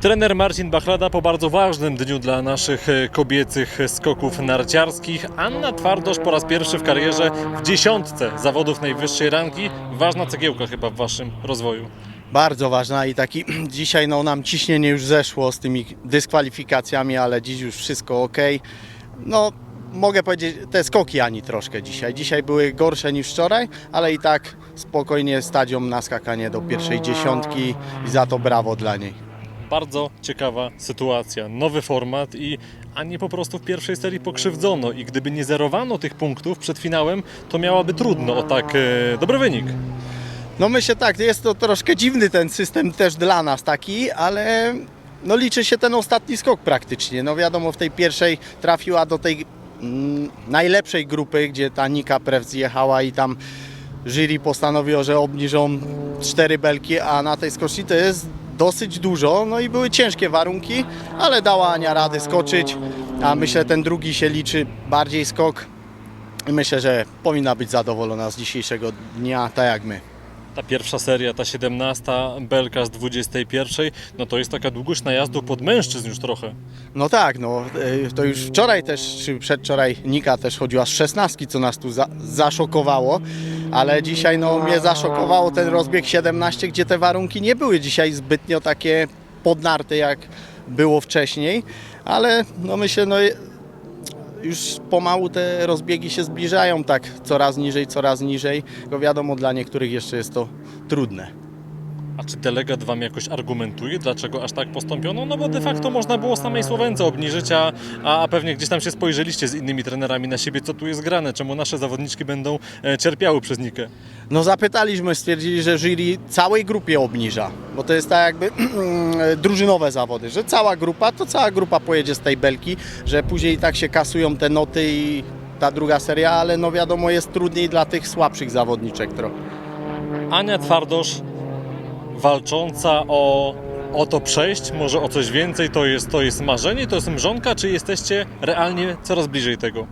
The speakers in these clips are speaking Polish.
Trener Marcin Bachlada po bardzo ważnym dniu dla naszych e, kobiecych skoków narciarskich. Anna Twardosz po raz pierwszy w karierze w dziesiątce zawodów najwyższej rangi. Ważna cegiełka chyba w waszym rozwoju. Bardzo ważna i taki dzisiaj no, nam ciśnienie już zeszło z tymi dyskwalifikacjami, ale dziś już wszystko ok. No, mogę powiedzieć, te skoki Ani troszkę dzisiaj. Dzisiaj były gorsze niż wczoraj, ale i tak spokojnie stadium na skakanie do pierwszej dziesiątki i za to brawo dla niej. Bardzo ciekawa sytuacja, nowy format i Ani po prostu w pierwszej serii pokrzywdzono i gdyby nie zerowano tych punktów przed finałem, to miałaby trudno o tak e, dobry wynik. No myślę tak, jest to troszkę dziwny ten system też dla nas taki, ale no liczy się ten ostatni skok praktycznie. No wiadomo, w tej pierwszej trafiła do tej mm, najlepszej grupy, gdzie ta Nika Prew zjechała i tam jury postanowiło, że obniżą cztery belki, a na tej skoczni to jest dosyć dużo, no i były ciężkie warunki, ale dała Ania rady skoczyć, a myślę ten drugi się liczy bardziej skok. Myślę, że powinna być zadowolona z dzisiejszego dnia, tak jak my. Ta pierwsza seria, ta 17, belka z 21, no to jest taka długość najazdu pod mężczyzn już trochę. No tak, no y, to już wczoraj też, czy przedwczoraj Nika też chodziła z 16, co nas tu za, zaszokowało, ale dzisiaj no mnie zaszokowało ten rozbieg 17, gdzie te warunki nie były dzisiaj zbytnio takie podnarte jak było wcześniej, ale no myślę, no już pomału te rozbiegi się zbliżają tak coraz niżej, coraz niżej, tylko wiadomo dla niektórych jeszcze jest to trudne. A czy delegat wam jakoś argumentuje, dlaczego aż tak postąpiono? No bo de facto można było samej Słowence obniżyć, a, a a pewnie gdzieś tam się spojrzeliście z innymi trenerami na siebie, co tu jest grane, czemu nasze zawodniczki będą e, cierpiały przez Nikę. No zapytaliśmy, stwierdzili, że jury całej grupie obniża, bo to jest tak jakby drużynowe zawody, że cała grupa, to cała grupa pojedzie z tej belki, że później tak się kasują te noty i ta druga seria, ale no wiadomo jest trudniej dla tych słabszych zawodniczek trochę. Ania Twardosz walcząca o, o to przejść, może o coś więcej, to jest, to jest marzenie, to jest mrzonka, czy jesteście realnie coraz bliżej tego?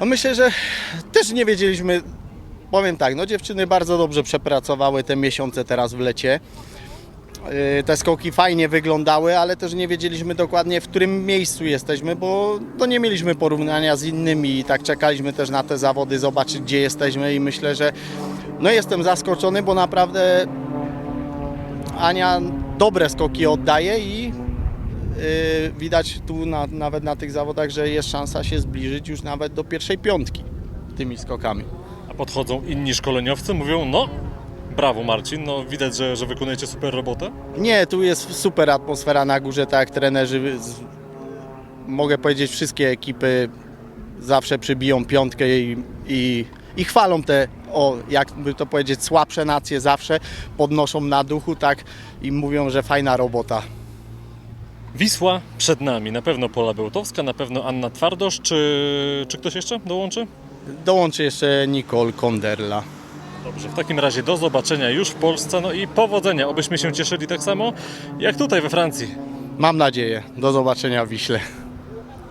No myślę, że też nie wiedzieliśmy, powiem tak, no dziewczyny bardzo dobrze przepracowały te miesiące teraz w lecie. Yy, Te skoki fajnie wyglądały, ale też nie wiedzieliśmy dokładnie, w którym miejscu jesteśmy, bo to nie mieliśmy porównania z innymi i tak czekaliśmy też na te zawody, zobaczyć gdzie jesteśmy i myślę, że no jestem zaskoczony, bo naprawdę Ania dobre skoki oddaje i yy, widać tu na, nawet na tych zawodach, że jest szansa się zbliżyć już nawet do pierwszej piątki tymi skokami. A podchodzą inni szkoleniowcy, mówią, no brawo Marcin, no widać, że, że wykonujecie super robotę. Nie, tu jest super atmosfera na górze, tak trenerzy, z, mogę powiedzieć, wszystkie ekipy zawsze przybiją piątkę i, i, i chwalą te, o, jakby to powiedzieć, słabsze nacje zawsze, podnoszą na duchu, tak, i mówią, że fajna robota. Wisła przed nami, na pewno Pola Bełtowska, na pewno Anna Twardosz, czy, czy ktoś jeszcze dołączy? Dołączy jeszcze Nicole Konderla. Dobrze, w takim razie do zobaczenia już w Polsce, no i powodzenia, obyśmy się cieszyli tak samo jak tutaj we Francji. Mam nadzieję. Do zobaczenia w Wiśle.